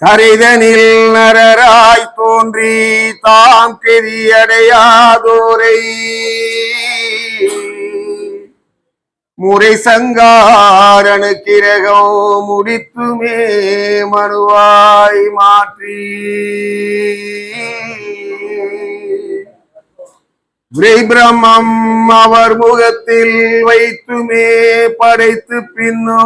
தரிதனில் நரராய் தோன்றி தாம் கெதியடையாதோரை முறை சங்காரணு கிரகோ முடித்துமே மனுவாய் மாற்றி விரை பிரம்மம் அவர் முகத்தில் வைத்துமே படைத்து பின்னோ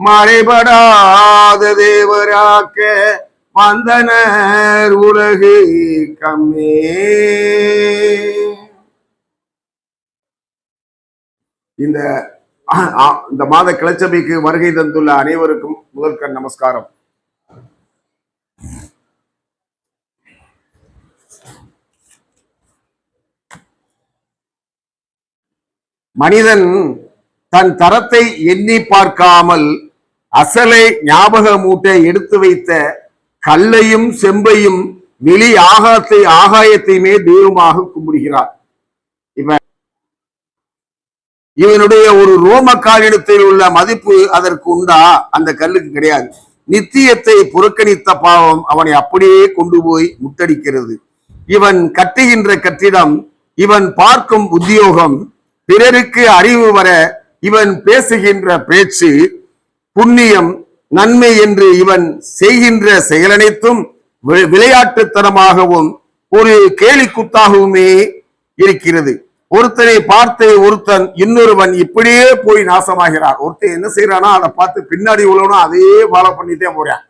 மறைபடாத தேவராக்க வந்தனர் உலகு கம்மே. இந்த இந்த மாத கிளச்சபைக்கு வருகை தந்துள்ள அனைவருக்கும் முதற்கண் நமஸ்காரம். மனிதன் தன் தரத்தை எண்ணி பார்க்காமல் அசலை ஞாபக மூட்டை எடுத்து வைத்த கல்லையும் செம்பையும் வெளி ஆகாத்தை ஆகாயத்தையுமே தெய்வமாக கும்பிடுகிறார். இவன் இவனுடைய ஒரு ரோம காலிடத்தில் உள்ள மதிப்பு அதற்கு உண்டா? அந்த கல்லுக்கு கிடையாது. நித்தியத்தை புறக்கணித்த பாவம் அவனை அப்படியே கொண்டு போய் முட்டடிக்கிறது. இவன் கட்டுகின்ற கட்டிடம் இவன் பார்க்கும் உத்தியோகம் பிறருக்கு அறிவு வர இவன் பேசுகின்ற பேச்சு புண்ணியம் நன்மை என்று இவன் செய்கின்ற செயலனைத்தும் வி- விளையாட்டுத்தனமாகவும் ஒரு கேலிக்குத்தாகவுமே இருக்கிறது. ஒருத்தனை பார்த்து ஒருத்தன் இன்னொருவன் இப்படியே போய் நாசமாகிறார் ஒருத்தன் என்ன செய்யறானா அதை பார்த்து பின்னாடி உள்ளவனும் அதே ஃபாலோ பண்ணிட்டே போறான்.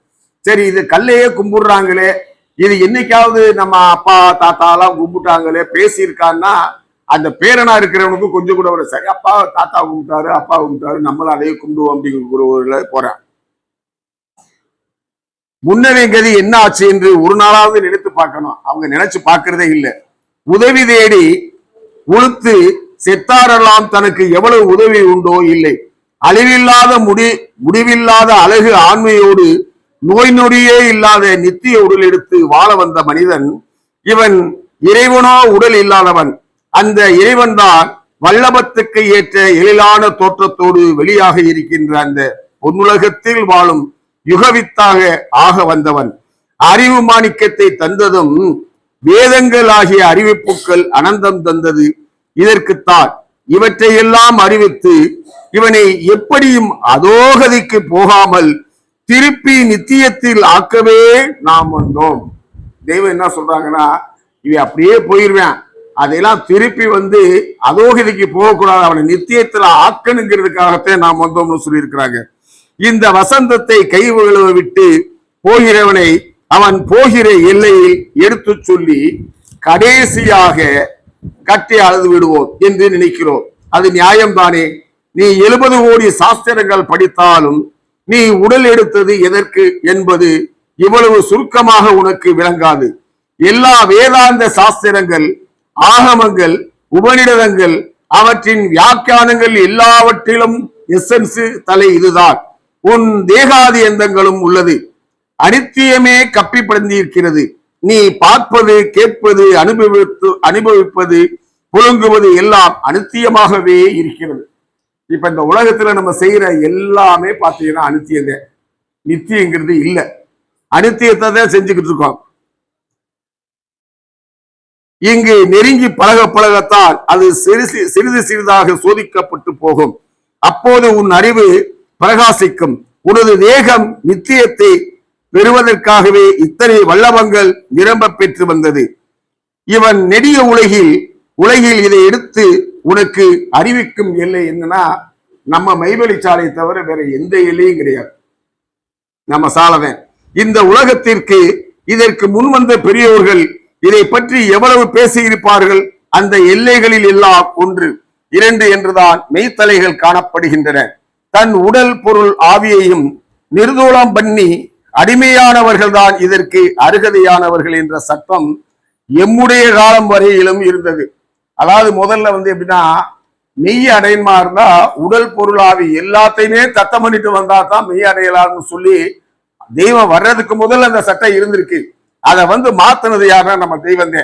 சரி இது கல்லையே கும்பிடுறாங்களே. இது என்னைக்காவது நம்ம அப்பா தாத்தா எல்லாம் கும்பிட்டாங்களே பேசியிருக்கான்னா அந்த பேரனா இருக்கிறவனுக்கு கொஞ்சம் கூட ஒரு சரி அப்பா தாத்தா கும்பிட்டாரு அப்பா கும்பிட்டாரு நம்மளும் அதையே கும்பிடுவோம் அப்படிங்கிற ஒரு போறேன். முன்னவே கதி என்ன ஆச்சு என்று ஒரு நாளாவது நினைத்து பார்க்கணும். அவங்க நினைச்சு பார்க்கறதே இல்லை. உதவி தேடி உளுத்து செத்தாரெல்லாம் தனக்கு எவ்வளவு உதவி உண்டோ இல்லை. அழிவில்லாத முடி முடிவில்லாத அழகு ஆண்மையோடு நோய் நொடியே இல்லாத நித்திய உடல் எடுத்து வாழ வந்த மனிதன் இவன் இறைவனோ உடல் இல்லாதவன். அந்த இறைவன் தான் வல்லபத்துக்கு ஏற்ற எழிலான தோற்றத்தோடு வெளியாக இருக்கின்ற அந்த பொன்னுலகத்தில் வாழும் யுகவித்தாக ஆக வந்தவன். அறிவு மாணிக்கத்தை தந்ததும் வேதங்கள் ஆகிய அறிவிப்புகள் அனந்தம் தந்தது இதற்குத்தான். இவற்றையெல்லாம் அறிவித்து இவனை எப்படியும் அதோகதிக்கு போகாமல் திருப்பி நித்தியத்தில் ஆக்கவே நாம் வந்தோம். தெய்வம் என்ன சொல்றாங்கன்னா இவன் அப்படியே போயிருவேன். அதையெல்லாம் திருப்பி வந்து அதோகதிக்கு போகக்கூடாது. அவனை நித்தியத்தில் ஆக்கணுங்கிறதுக்காகத்தான் நாம் வந்தோம்னு சொல்லியிருக்கிறாங்க. இந்த வசந்தத்தை கைவுகள விட்டு போகிறவனை அவன் போகிற எல்லையில் எடுத்து சொல்லி கடைசியாக கட்டி அழுது விடுவோம் என்று நினைக்கிறோம். அது நியாயம்தானே நீ எழுபது கோடி சாஸ்திரங்கள் படித்தாலும் நீ உடல் எடுத்தது எதற்கு என்பது இவ்வளவு சுருக்கமாக உனக்கு விளங்காது. எல்லா வேதாந்த சாஸ்திரங்கள் ஆகமங்கள் உபநிடதங்கள் அவற்றின் வியாக்கியானங்கள் எல்லாவற்றிலும் எசன்ஸ் தலை இதுதான். உன் தேகாதி எந்தங்களும் உள்ளது. அனித்தியமே கப்பி இருக்கிறது நீ பார்ப்பது கேட்பது அனுபவித்து அனுபவிப்பது புழுங்குவது எல்லாம் அனித்தியமாகவே இருக்கிறது. இப்ப இந்த உலகத்துல நம்ம செய்யற எல்லாமே பார்த்தீங்கன்னா அனித்தியங்க. நித்தியங்கிறது இல்லை. அனித்தியத்தை தான் செஞ்சுக்கிட்டு இருக்கோம். இங்கு நெருங்கி பழக பழகத்தான் அது சிறிது சிறிது சிறிதாக சோதிக்கப்பட்டு போகும். அப்போது உன் அறிவு பிரகாசிக்கும். உனது தேகம் நித்தியத்தை பெறுவதற்காகவே இத்தனை வல்லவங்கள் நிரம்ப பெற்று வந்தது. இவன் நெடிய உலகில் உலகில் இதை எடுத்து உனக்கு அறிவிக்கும் எல்லை என்னன்னா நம்ம மைவழி சாலை தவிர வேற எந்த எல்லையும் கிடையாது. நம்ம சாலவன் இந்த உலகத்திற்கு இதற்கு முன் வந்த பெரியோர்கள் இதை பற்றி எவ்வளவு பேசியிருப்பார்கள்? அந்த எல்லைகளில் எல்லாம் ஒன்று இரண்டு என்றுதான் மெய்த்தலைகள் காணப்படுகின்றன. தன் உடல் பொருள் ஆவியையும் நிர்தூலம் பண்ணி அடிமையானவர்கள் தான் இதற்கு அருகதையானவர்கள் என்ற சட்டம் எம்முடைய காலம் வரையிலும் இருந்தது. அதாவது முதல்ல வந்து எப்படின்னா மெய் அடையமா இருந்தா உடல் பொருள் ஆவி எல்லாத்தையுமே தத்தம் பண்ணிட்டு வந்தா தான் மெய் அடையலாம்னு சொல்லி தெய்வம் வர்றதுக்கு முதல்ல அந்த சட்டம் இருந்திருக்கு. அதை வந்து மாத்தினது யாருன்னா நம்ம தெய்வந்தே.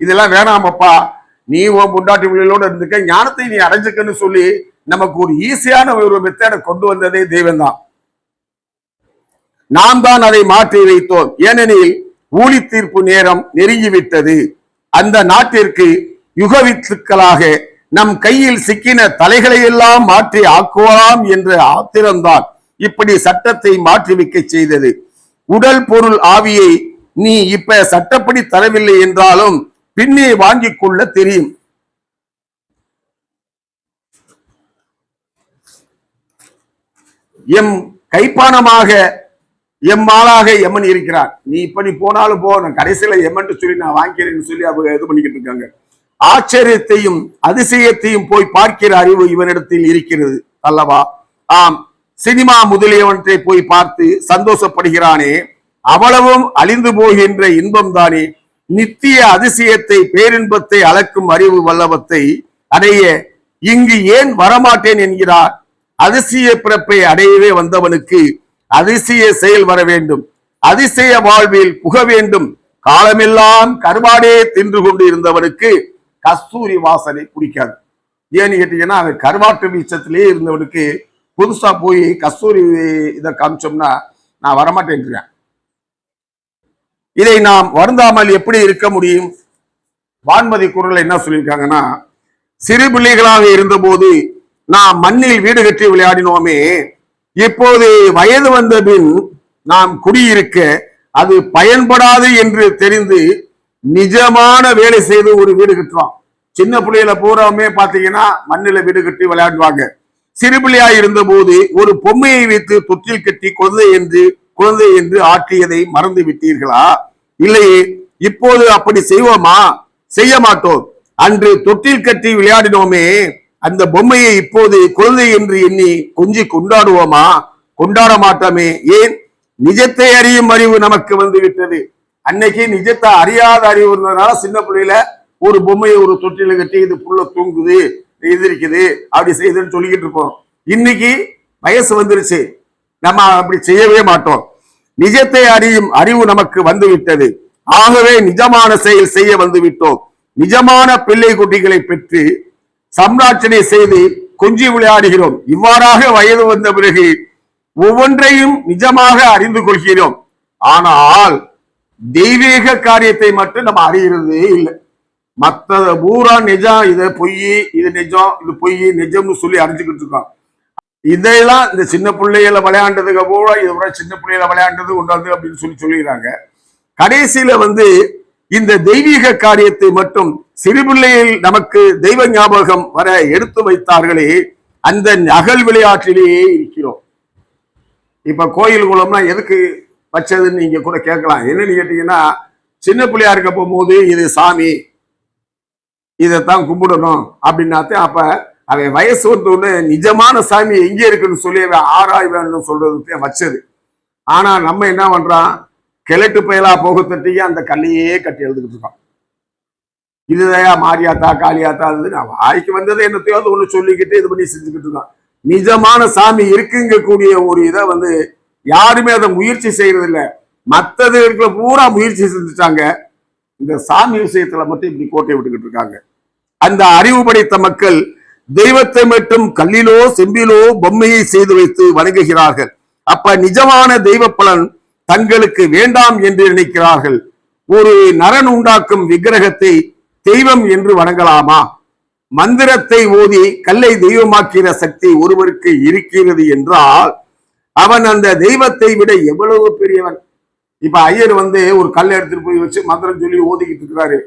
இதெல்லாம் வேணாமப்பா. நீ உன் புண்டாட்டி பிள்ளைகளோட இருந்துக்க ஞானத்தை நீ அடைஞ்சுக்கன்னு சொல்லி நமக்கு ஒரு ஈஸியான ஒரு மெத்தேடை கொண்டு வந்ததே தெய்வம் தான் நாம் தான் அதை மாற்றி வைத்தோம். ஏனெனில் ஊழி தீர்ப்பு நேரம் நெருங்கிவிட்டது. அந்த நாட்டிற்கு யுகவித்துக்களாக நம் கையில் சிக்கின தலைகளை எல்லாம் மாற்றி ஆக்குவலாம் என்ற ஆத்திரம்தான் இப்படி சட்டத்தை மாற்றி வைக்க செய்தது. உடல் பொருள் ஆவியை நீ இப்ப சட்டப்படி தரவில்லை என்றாலும் பின்னே வாங்கிக் கொள்ள தெரியும். எம் கைப்பானமாக எம்மாளாக எம்மன் இருக்கிறார் நீ இப்ப நீ போனாலும் போ நான் கடைசியில எம்மன் சொல்லி நான் வாங்கிறேன்னு சொல்லி அவங்க இது பண்ணிக்கிட்டு இருக்காங்க. ஆச்சரியத்தையும் அதிசயத்தையும் போய் பார்க்கிற அறிவு இவனிடத்தில் இருக்கிறது அல்லவா? ஆம். சினிமா முதலியவற்றை போய் பார்த்து சந்தோஷப்படுகிறானே அவ்வளவும் அழிந்து போகின்ற இன்பம் தானே நித்திய அதிசயத்தை பேரின்பத்தை அளக்கும் அறிவு வல்லவத்தை அடைய இங்கு ஏன் வரமாட்டேன் என்கிறார். அதிசய பிறப்பை அடையவே வந்தவனுக்கு அதிசய செயல் வர வேண்டும். அதிசய வாழ்வில் புக வேண்டும். காலமெல்லாம் கருவாடே தின்று கொண்டு இருந்தவனுக்கு கஸ்தூரி வாசனை பிடிக்காது. ஏன்னு கேட்டீங்கன்னா அவன் கருவாட்டு வீச்சத்திலே இருந்தவனுக்கு புதுசா போய் கஸ்தூரி இதை காமிச்சோம்னா நான் வரமாட்டேன்றேன் இதை நாம் வருந்தாமல் எப்படி இருக்க முடியும்? வான்மதி குரல் என்ன சொல்லியிருக்காங்கன்னா சிறு பிள்ளைகளாக இருந்தபோது நாம் மண்ணில் வீடு கட்டி விளையாடினோமே இப்போது வயது வந்த பின் நாம் குடியிருக்க அது பயன்படாது என்று தெரிந்து நிஜமான வேலை செய்து ஒரு வீடு கட்டுறோம். சின்ன பிள்ளைகளை பூராமே பார்த்தீங்கன்னா மண்ணில் வீடு கட்டி விளையாடுவாங்க. சிறுபிள்ளையா இருந்தபோது ஒரு பொம்மையை வைத்து தொற்றில் கட்டி குழந்தை என்று குழந்தை என்று ஆற்றியதை மறந்து விட்டீர்களா? இல்லையே. இப்போது அப்படி செய்வோமா? செய்ய மாட்டோம். அன்று தொட்டில் கட்டி விளையாடினோமே. அந்த பொம்மையை இப்போது குழந்தை என்று எண்ணி கொஞ்சி கொண்டாடுவோமா? கொண்டாட மாட்டோமே. ஏன்? நிஜத்தை அறியும் அறிவு நமக்கு வந்து விட்டது. அன்னைக்கு நிஜத்தை அறியாத அறிவு இருந்ததுனால சின்ன பிள்ளையில ஒரு பொம்மையை ஒரு தொட்டில கட்டி இது புள்ள தூங்குது. இது இருக்குது அப்படி செய்யுதுன்னு சொல்லிக்கிட்டு இருப்போம். இன்னைக்கு வயசு வந்துருச்சு. நம்ம அப்படி செய்யவே மாட்டோம். நிஜத்தை அறியும் அறிவு நமக்கு வந்து விட்டது ஆகவே நிஜமான செயல் செய்ய வந்து விட்டோம் நிஜமான பிள்ளை குட்டிகளை பெற்று சம்ராட்சனை செய்து கொஞ்சி விளையாடுகிறோம். இவ்வாறாக வயது வந்த பிறகு ஒவ்வொன்றையும் நிஜமாக அறிந்து கொள்கிறோம். ஆனால் தெய்வீக காரியத்தை மட்டும் நம்ம அறிகிறதே இல்லை. மற்ற பூரா நிஜம் இது பொய் இது நிஜம் இது பொய் நிஜம்னு சொல்லி அறிஞ்சுக்கிட்டு இருக்கோம் இதையெல்லாம் இந்த சின்ன பிள்ளைகளை விளையாண்டதுக்கு பூரா இது கூட சின்ன பிள்ளைகளை விளையாண்டது கொண்டாந்து அப்படின்னு சொல்லி சொல்லிடுறாங்க. கடைசியில வந்து இந்த தெய்வீக காரியத்தை மட்டும் சிறுபிள்ளையில் நமக்கு தெய்வ ஞாபகம் வர எடுத்து வைத்தார்களே அந்த நகல் விளையாட்டிலேயே இருக்கிறோம். இப்ப கோயில் குளம்னா எதுக்கு வச்சதுன்னு நீங்க கூட கேட்கலாம். என்னன்னு கேட்டீங்கன்னா சின்ன பிள்ளையா இருக்க போகும்போது இது சாமி இதைத்தான் கும்பிடணும் அப்படின்னாத்தான் அப்ப அவன் வயசு வந்தோடனே நிஜமான சாமி எங்கே இருக்குன்னு சொல்லி அவன் ஆராய்வான்னு சொல்றதுக்கு வச்சது. ஆனா நம்ம என்ன பண்றான் கிழட்டு பயலா போக அந்த கல்லையே கட்டி எழுதுகிட்டு இருக்கான் இதுதையா மாரியாத்தா காளியாத்தா அது நான் வாய்க்கு வந்ததை என்னத்தையோ ஒன்று சொல்லிக்கிட்டு இது பண்ணி செஞ்சுக்கிட்டு இருக்கான் நிஜமான சாமி இருக்குங்க கூடிய ஒரு இதை வந்து யாருமே அதை முயற்சி செய்யறது மற்றது இருக்கிற பூரா முயற்சி செஞ்சுட்டாங்க. இந்த சாமி விஷயத்துல மட்டும் இப்படி கோட்டை விட்டுக்கிட்டு இருக்காங்க. அந்த அறிவு படைத்த மக்கள் தெய்வத்தை மட்டும் கல்லிலோ செம்பிலோ பொம்மையை செய்து வைத்து வணங்குகிறார்கள். அப்ப நிஜமான தெய்வ பலன் தங்களுக்கு வேண்டாம் என்று நினைக்கிறார்கள். ஒரு நரன் உண்டாக்கும் விக்கிரகத்தை தெய்வம் என்று வணங்கலாமா? மந்திரத்தை ஓதி கல்லை தெய்வமாக்கிற சக்தி ஒருவருக்கு இருக்கிறது என்றால் அவன் அந்த தெய்வத்தை விட எவ்வளவு பெரியவன்? இப்ப ஐயர் வந்து ஒரு கல் எடுத்துட்டு போய் வச்சு மந்திரம் சொல்லி ஓதிக்கிட்டு இருக்கிறாரு.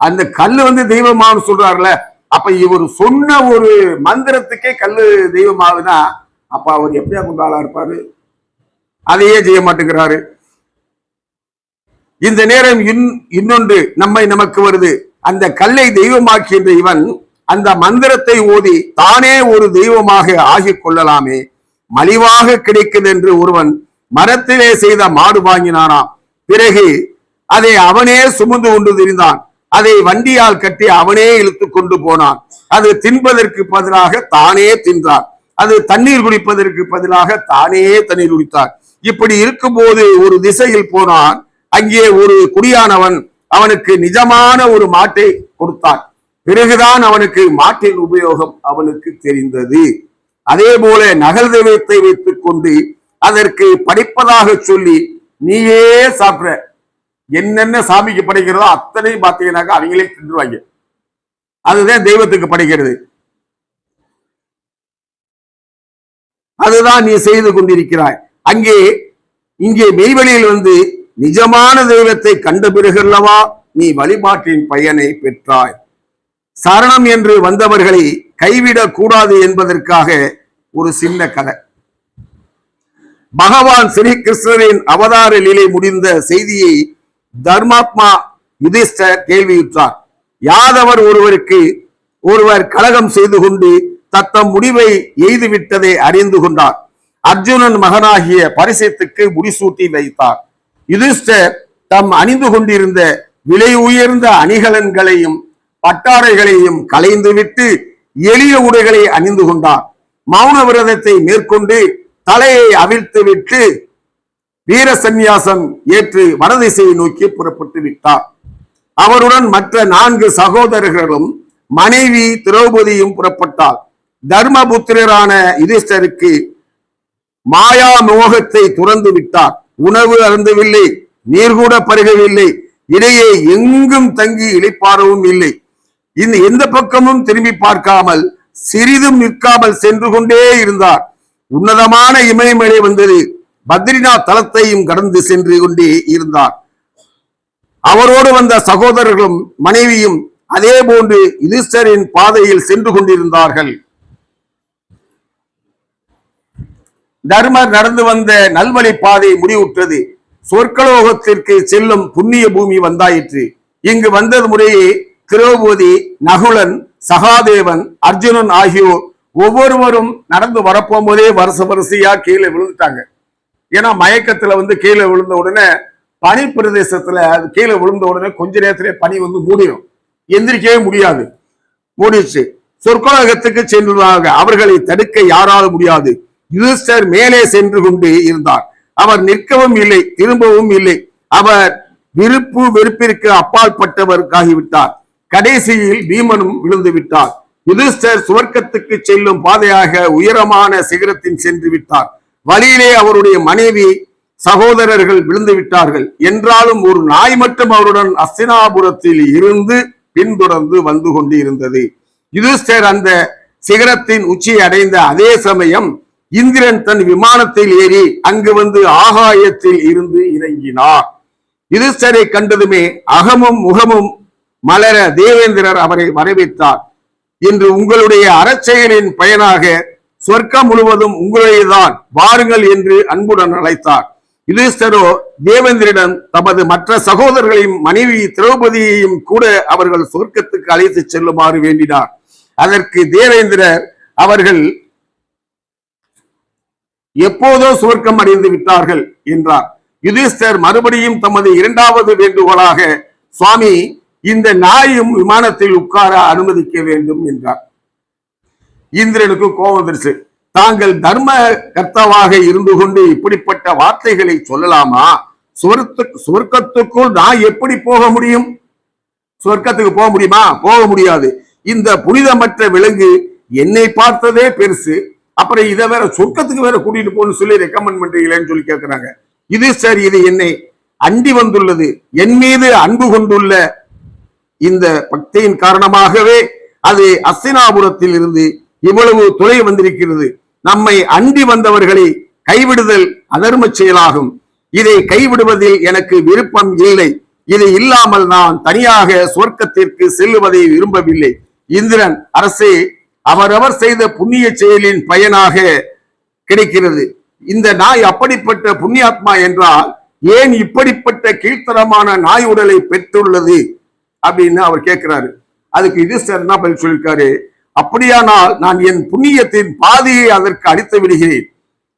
அந்த கல்லு வந்து தெய்வமானு சொல்றாருல அப்ப இவர் சொன்ன ஒரு மந்திரத்துக்கே கல்லு தெய்வமாகுதுன்னா அப்ப அவர் எப்படியா கொண்டு ஆளா இருப்பாரு? அதையே செய்ய மாட்டேங்கிறாரு. இந்த நேரம் இன்- இன்னொன்று நம்மை நமக்கு வருது. அந்த கல்லை தெய்வமாக்கின்ற இவன் அந்த மந்திரத்தை ஓதி தானே ஒரு தெய்வமாக ஆகிக் கொள்ளலாமே. மலிவாக கிடைக்குது என்று ஒருவன் மரத்திலே செய்த மாடு வாங்கினானாம். பிறகு அதை அவனே சுமந்து கொண்டு திரிந்தான். அதை வண்டியால் கட்டி அவனே இழுத்து கொண்டு போனான். அது தின்பதற்கு பதிலாக தானே தின்றான். அது தண்ணீர் குடிப்பதற்கு பதிலாக தானே தண்ணீர் குடித்தான். இப்படி இருக்கும்போது ஒரு திசையில் போனான். அங்கே ஒரு குடியானவன் அவனுக்கு நிஜமான ஒரு மாட்டை கொடுத்தான். பிறகுதான் அவனுக்கு மாட்டின் உபயோகம் அவனுக்கு தெரிந்தது. அதே போல நகல் தெய்வத்தை வைத்துக் கொண்டு அதற்கு படிப்பதாக சொல்லி நீயே சாப்பிட என்னென்ன சாமிக்கு படைக்கிறதோ அத்தனையும் பார்த்தீங்கன்னாக்கா அவங்களே தின்றுவாங்க. அதுதான் தெய்வத்துக்கு படைக்கிறது. அதுதான் நீ செய்து கொண்டிருக்கிறாய். அங்கே இங்கே மெய்வெளியில் வந்து நிஜமான தெய்வத்தை கண்ட பிறகல்லவா நீ வழிபாட்டின் பயனை பெற்றாய். சரணம் என்று வந்தவர்களை கைவிடக் கூடாது என்பதற்காக ஒரு சின்ன கதை. பகவான் ஸ்ரீகிருஷ்ணரின் அவதார நிலை முடிந்த செய்தியை தர்மாத்மா யுதிஷ்டர் கேள்வியுற்றார். யாதவர் ஒருவருக்கு ஒருவர் கலகம் செய்து கொண்டு தத்தம் முடிவை எய்துவிட்டதை அறிந்து கொண்டார். அர்ஜுனன் மகனாகிய பரிசத்துக்கு முடிசூட்டி வைத்தார். யுதிஷ்டர் தம் அணிந்து கொண்டிருந்த விலை உயர்ந்த அணிகலன்களையும் பட்டாடைகளையும் கலைந்துவிட்டு எளிய உடைகளை அணிந்து கொண்டார். மௌன விரதத்தை மேற்கொண்டு தலையை அவிழ்த்து விட்டு வீர சந்நியாசம் ஏற்று வடதிசையை நோக்கி புறப்பட்டு விட்டார். அவருடன் மற்ற நான்கு சகோதரர்களும் மனைவி திரௌபதியும் புறப்பட்டார். தர்மபுத்திரரான யுதிஷ்டருக்கு மாயா மோகத்தை துறந்து விட்டார். உணவு அருந்தவில்லை நீர் கூட பருகவில்லை இடையே எங்கும் தங்கி இழைப்பாரவும் இல்லை. இந்த எந்த பக்கமும் திரும்பி பார்க்காமல் சிறிதும் நிற்காமல் சென்று கொண்டே இருந்தார். உன்னதமான இமயமலை வந்தது. பத்ரிநாத் தலத்தையும் கடந்து சென்று கொண்டே இருந்தார். அவரோடு வந்த சகோதரர்களும் மனைவியும் அதே போன்று யுதிஷ்டரின் பாதையில் சென்று கொண்டிருந்தார்கள். தர்மர் நடந்து வந்த நல்வழி பாதை முடிவுற்றது. சொர்க்கலோகத்திற்கு செல்லும் புண்ணிய பூமி வந்தாயிற்று. இங்கு வந்தது முறையே திரௌபதி நகுலன் சகாதேவன் அர்ஜுனன் ஆகியோர் ஒவ்வொருவரும் நடந்து வரப்போகும்போதே வருஷ வரிசையா கீழே விழுந்துட்டாங்க. ஏன்னா மயக்கத்துல வந்து கீழே விழுந்த உடனே பனி பிரதேசத்துல அது கீழே விழுந்த உடனே கொஞ்ச நேரத்திலே பனி வந்து மூடிடும் எந்திரிக்கவே முடியாது. மூடிடுச்சு சொற்கலகத்துக்கு சென்றுள்ளாங்க அவர்களை தடுக்க யாரால முடியாது. யுதிஷ்டர் மேலே சென்று கொண்டு இருந்தார். அவர் நிற்கவும் இல்லை திரும்பவும் இல்லை. அவர் விருப்பு வெறுப்பிற்கு அப்பாற்பட்டவர்காகிவிட்டார் கடைசியில் பீமனும் விழுந்து விட்டார். யுதிஷ்டர் சுவர்க்கத்துக்கு செல்லும் பாதையாக உயரமான சிகரத்தில் சென்று விட்டார். வழியிலே அவருடைய மனைவி சகோதரர்கள் விழுந்து விட்டார்கள். என்றாலும் ஒரு நாய் மட்டும் அவருடன் அஸ்தினாபுரத்தில் இருந்து பின்தொடர்ந்து வந்து கொண்டிருந்தது. யுதிஷ்டர் அந்த சிகரத்தின் உச்சியை அடைந்த அதே சமயம் இந்திரன் தன் விமானத்தில் ஏறி அங்கு வந்து ஆகாயத்தில் இருந்து இறங்கினார். யுதிஷ்டரை கண்டதுமே அகமும் முகமும் மலர தேவேந்திரர் அவரை வரவேற்றார். இன்று உங்களுடைய அறச்செயலின் பயனாக சொர்க்கம் முழுவதும் உங்களுடையதான் வாருங்கள் என்று அன்புடன் அழைத்தார். யுதிஷ்டரோ தேவேந்திரிடம் தமது மற்ற சகோதரர்களையும் மனைவி திரௌபதியையும் கூட அவர்கள் சொர்க்கத்துக்கு அழைத்து செல்லுமாறு வேண்டினார். அதற்கு தேவேந்திரர் அவர்கள் எப்போதோ சுவர்க்கம் அடைந்து விட்டார்கள் என்றார். யுதிஷ்டர் மறுபடியும் தமது இரண்டாவது வேண்டுகோளாக சுவாமி இந்த நாயும் விமானத்தில் உட்கார அனுமதிக்க வேண்டும் என்றார். இந்திரனுக்கு கோபம் வந்துருச்சு. தாங்கள் தர்ம கர்த்தாவாக இருந்து கொண்டு இப்படிப்பட்ட வார்த்தைகளை சொல்லலாமா? சுவர்த்து சுவர்க்கத்துக்குள் நான் எப்படி போக முடியும்? சொர்க்கத்துக்கு போக முடியுமா? போக முடியாது. இந்த புனிதமற்ற விலங்கு என்னை பார்த்ததே பெருசு. அப்புறம் இதை வேற சொர்க்கத்துக்கு வேற கூட்டிட்டு போகணும்னு சொல்லி ரெக்கமெண்ட் பண்றீங்களேன்னு சொல்லி கேட்கிறாங்க இது சரி இது என்னை அண்டி வந்துள்ளது. என் மீது அன்பு கொண்டுள்ள இந்த பக்தியின் காரணமாகவே அது அஸ்தினாபுரத்தில் இருந்து இவ்வளவு துளை வந்திருக்கிறது. நம்மை அண்டி வந்தவர்களை கைவிடுதல் அதர்ம செயலாகும். இதை கைவிடுவதில் எனக்கு விருப்பம் இல்லை. இது இல்லாமல் நான் தனியாக சொர்க்கத்திற்கு செல்லுவதை விரும்பவில்லை. இந்திரன் அரசே அவரவர் செய்த புண்ணிய செயலின் பயனாக கிடைக்கிறது. இந்த நாய் அப்படிப்பட்ட புண்ணியாத்மா என்றால் ஏன் இப்படிப்பட்ட கீழ்த்தரமான நாய் உடலை பெற்றுள்ளது? அப்படின்னு அவர் கேட்கிறாரு. அதுக்கு யுதிஷ்டர் என்ன பதில் சொல்லியிருக்காரு? அப்படியானால் நான் என் புண்ணியத்தின் பாதியை அதற்கு அடித்து விடுகிறேன்.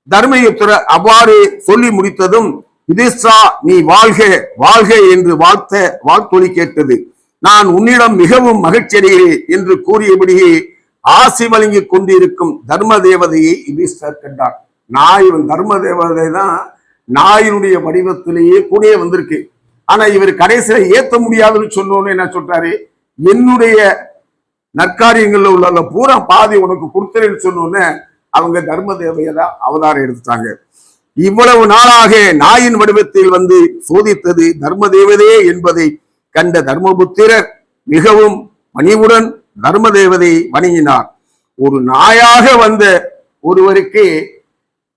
தர்மயுத்திர அவ்வாறு சொல்லி முடித்ததும் யுதிஷ்டா நீ வாழ்க வாழ்க என்று வாழ்த்த வாழ்த்தொலி கேட்டது. நான் உன்னிடம் மிகவும் மகிழ்ச்சி அடைகிறேன் என்று கூறியபடியே ஆசி வழங்கி கொண்டிருக்கும் தர்ம தேவதையை யுதிஷ்டர் கண்டார். நாய் தர்ம தேவதை தான் நாயினுடைய வடிவத்திலேயே கூட வந்திருக்கு ஆனா இவர் கடைசியில ஏத்த முடியாதுன்னு சொன்னோன்னு என்ன சொல்றாரு? என்னுடைய நற்காரியங்கள்ல உள்ள பூரா பாதி உனக்கு கொடுத்துறேன்னு சொன்னோன்னே அவங்க தர்ம தேவையதா அவதாரம் எடுத்துட்டாங்க. இவ்வளவு நாளாக நாயின் வடிவத்தில் வந்து சோதித்தது தர்ம தேவதையே என்பதை கண்ட தர்மபுத்திரர் மிகவும் பணிவுடன் தர்ம தேவதையை வணங்கினார். ஒரு நாயாக வந்த ஒருவருக்கு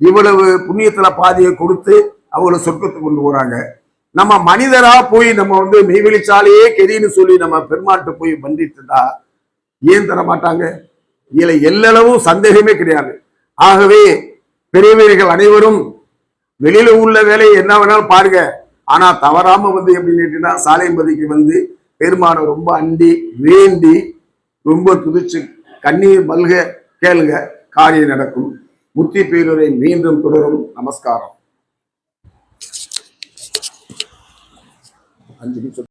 இவ்வளவு புண்ணியத்துல பாதியை கொடுத்து அவங்கள சொர்க்கத்துக்கு கொண்டு போறாங்க. நம்ம மனிதரா போய் நம்ம வந்து மெய்வெளிச்சாலேயே கெரின்னு சொல்லி நம்ம பெருமாட்டு போய் பண்டிட்டுட்டா ஏன் தர மாட்டாங்க இதுல எல்லளவும் சந்தேகமே கிடையாது. ஆகவே பெரியவர்கள் அனைவரும் வெளியில உள்ள வேலையை என்ன வேணாலும் பாருங்க. ஆனா தவறாம வந்து எப்படி கேட்டீங்கன்னா சாலைம்பதிக்கு வந்து பெருமானை ரொம்ப அண்டி வேண்டி ரொம்ப துதிச்சு கண்ணீர் மல்க கேளுங்க. காரியம் நடக்கும். முத்தி பேருரை மீண்டும் தொடரும். நமஸ்காரம். அஞ்சு நிமிஷம்.